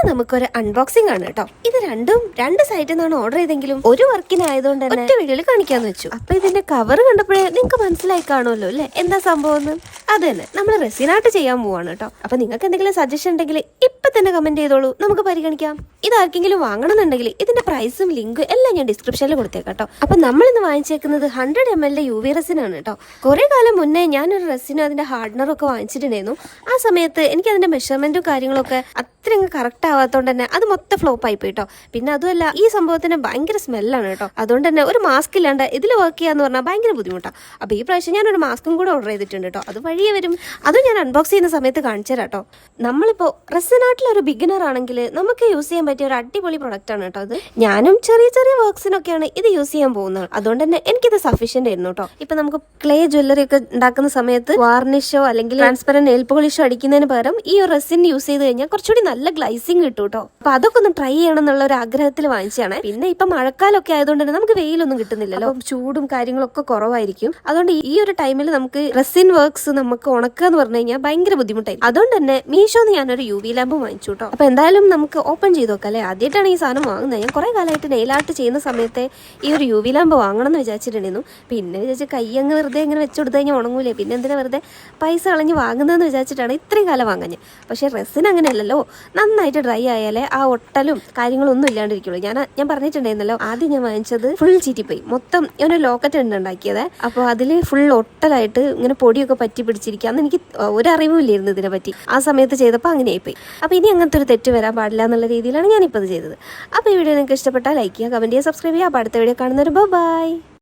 ഇന്ന് നമുക്കൊരു അൺബോക്സിംഗ് ആണ് കേട്ടോ. ഇത് രണ്ടും രണ്ട് സൈറ്റിൽ നിന്നാണ് ഓർഡർ ചെയ്തെങ്കിലും ഒരു വർക്കിനായതുകൊണ്ട് തന്നെ ഒറ്റ വീഡിയോയിൽ കാണിക്കാന്ന് വെച്ചു. അപ്പൊ ഇതിന്റെ കവർ കണ്ടപ്പോഴേ നിങ്ങൾക്ക് മനസ്സിലായി കാണുമല്ലോ അല്ലെ? എന്താ സംഭവം അത് തന്നെ നമ്മൾ റെസിനായിട്ട് ചെയ്യാൻ പോവാണ് കേട്ടോ അപ്പൊ നിങ്ങൾക്ക് എന്തെങ്കിലും സജഷൻ ഉണ്ടെങ്കിൽ ഇപ്പൊ തന്നെ കമന്റ് ചെയ്തോളൂ. നമുക്ക് പരിഗണിക്കാം. ഇത് ആർക്കെങ്കിലും വാങ്ങണമെന്നുണ്ടെങ്കിൽ ഇതിന്റെ പ്രൈസും ലിങ്കും എല്ലാം ഞാൻ ഡിസ്ക്രിപ്ഷനിൽ കൊടുത്തേക്കാം അപ്പൊ നമ്മൾ ഇന്ന് വാങ്ങിച്ചേക്കുന്നത് hundred M L U V റെസിനാണ് കേട്ടോ കുറെ കാലം മുന്നേ ഞാനൊരു റെസിനും അതിന്റെ ഹാർഡ്നറും ഒക്കെ വാങ്ങിച്ചിട്ടുണ്ടായിരുന്നു. ആ സമയത്ത് എനിക്ക് അതിന്റെ മെഷർമെന്റും കാര്യങ്ങളൊക്കെ അത്രയും കറക്റ്റ് ആവാത്തോണ്ട് തന്നെ അത് മൊത്തം ഫ്ലോപ്പ് ആയി പോയി കേട്ടോ പിന്നെ അതുമല്ല ഈ സംഭവത്തിന് ഭയങ്കര സ്മെല്ലാണ് കേട്ടോ അതുകൊണ്ട് തന്നെ ഒരു മാസ്ക് ഇല്ലാണ്ട് ഇതിൽ വർക്ക് ചെയ്യാന്ന് പറഞ്ഞാൽ ഭയങ്കര ബുദ്ധിമുട്ടാണ് അപ്പൊ ഈ പ്രാവശ്യം ഞാൻ ഒരു മാസ്കും കൂടെ ഓർഡർ ചെയ്തിട്ടുണ്ട് കേട്ടോ അത് വഴിയേ വരും അതും ഞാൻ അൺബോക്സ് ചെയ്യുന്ന സമയത്ത് കാണിച്ചു തരാം കേട്ടോ നമ്മളിപ്പോ റെസനാട്ടിൽ ഒരു ബിഗിനർ ആണെങ്കിൽ നമുക്ക് യൂസ് ചെയ്യാൻ പറ്റിയ ഒരു അടിപൊളി പ്രൊഡക്റ്റ് ആണ് കേട്ടോ അത് ഞാനും ചെറിയ ചെറിയ വർക്ക്സിനൊക്കെയാണ് ഇത് യൂസ് ചെയ്യാൻ പോകുന്നത്. അതുകൊണ്ട് തന്നെ എനിക്കിത് സഫീഷ്യന്റ് ആയിരുന്നു കേട്ടോ ഇപ്പൊ നമുക്ക് ക്ലേ ജ്വല്ലറി ഒക്കെ ഉണ്ടാക്കുന്ന സമയത്ത് വാർണിഷോ അല്ലെങ്കിൽ ട്രാൻസ്പെറന്റ് എൽപ്പ് പോളിഷോ അടിക്കുന്നതിന് പകരം ഈ ഒരു റെസിൻ യൂസ് ചെയ്ത് കഴിഞ്ഞാൽ കുറച്ചുകൂടി നല്ല ഗ്ലൈസിങ് കിട്ടും കേട്ടോ അപ്പൊ അതൊക്കെ ഒന്ന് ട്രൈ ചെയ്യണം എന്നുള്ള ഒരു ആഗ്രഹത്തിൽ വാങ്ങിച്ചാണ് പിന്നെ ഇപ്പൊ മഴക്കാലമൊക്കെ ആയതുകൊണ്ട് തന്നെ നമുക്ക് വെയിലൊന്നും കിട്ടുന്നില്ലല്ലോ. ചൂടും കാര്യങ്ങളൊക്കെ കുറവായിരിക്കും. അതുകൊണ്ട് ഈ ഒരു ടൈമിൽ നമുക്ക് റെസിൻ വർക്ക്സ് നമുക്ക് ഉണക്കുക എന്ന് പറഞ്ഞു കഴിഞ്ഞാൽ ഭയങ്കര ബുദ്ധിമുട്ടായി അതുകൊണ്ട് തന്നെ മീഷോന്ന് ഞാനൊരു യു വി ലാമ്പ് വാങ്ങിച്ചു കേട്ടോ അപ്പൊ എന്തായാലും നമുക്ക് ഓപ്പൺ ചെയ്ത് നോക്കാം അല്ലേ? ആദ്യമായിട്ടാണ് ഈ സാധനം വാങ്ങുന്നത്. ഞാൻ കുറെ കാലമായിട്ട് നെയിൽ ആർട്ട് ചെയ്യുന്ന സമയത്തെ ഈ ഒരു യു വി ലാമ്പ് വാങ്ങണം എന്ന് വിചാരിച്ചിട്ടുണ്ടായിരുന്നു. പിന്നെ വിചാരിച്ച് കൈ അങ്ങ് വെറുതെ ഇങ്ങനെ വെച്ച് കൊടുത്തു കഴിഞ്ഞാൽ ഉണങ്ങൂലേ? പിന്നെ എന്തിനാ വെറുതെ പൈസ കളഞ്ഞ് വാങ്ങുന്നതെന്ന് വിചാരിച്ചിട്ടാണ് ഇത്രയും കാലം വാങ്ങാഞ്ഞ് പക്ഷേ റെസിൻ അങ്ങനെയല്ലല്ലോ. നന്നായിട്ട് ഡ്രൈ ആയാലേ ആ ഒട്ടലും കാര്യങ്ങളും ഒന്നും ഇല്ലാണ്ടിരിക്കുള്ളൂ. ഞാൻ ഞാൻ പറഞ്ഞിട്ടുണ്ടായിരുന്നല്ലോ ആദ്യം ഞാൻ വാങ്ങിച്ചത് ഫുൾ ചീറ്റിപ്പോയി. മൊത്തം ഞാൻ ലോക്കറ്റ് ഉണ്ട് ഉണ്ടാക്കിയത്. അപ്പോൾ അതിൽ ഫുൾ ഒട്ടലായിട്ട് ഇങ്ങനെ പൊടിയൊക്കെ പറ്റി പിടിച്ചിരിക്കുക അന്ന് എനിക്ക് ഒരറിവും ഇല്ലായിരുന്നു ഇതിനെ പറ്റി ആ സമയത്ത് ചെയ്തപ്പോൾ അങ്ങനെ ആയിപ്പോയി അപ്പോൾ ഇനി അങ്ങനത്തെ ഒരു തെറ്റ് വരാൻ പാടില്ല എന്നുള്ള രീതിയിലാണ് ഞാനിപ്പോൾ ഇത് ചെയ്തത്. അപ്പോൾ ഈ വീഡിയോ നിങ്ങൾക്ക് ഇഷ്ടപ്പെട്ടാൽ ലൈക്ക് ചെയ്യുക കമന്റ് ചെയ്യുക സബ്സ്ക്രൈബ് ചെയ്യുക. അപ്പോൾ അടുത്ത വീഡിയോ കാണുന്നവർ ബൈ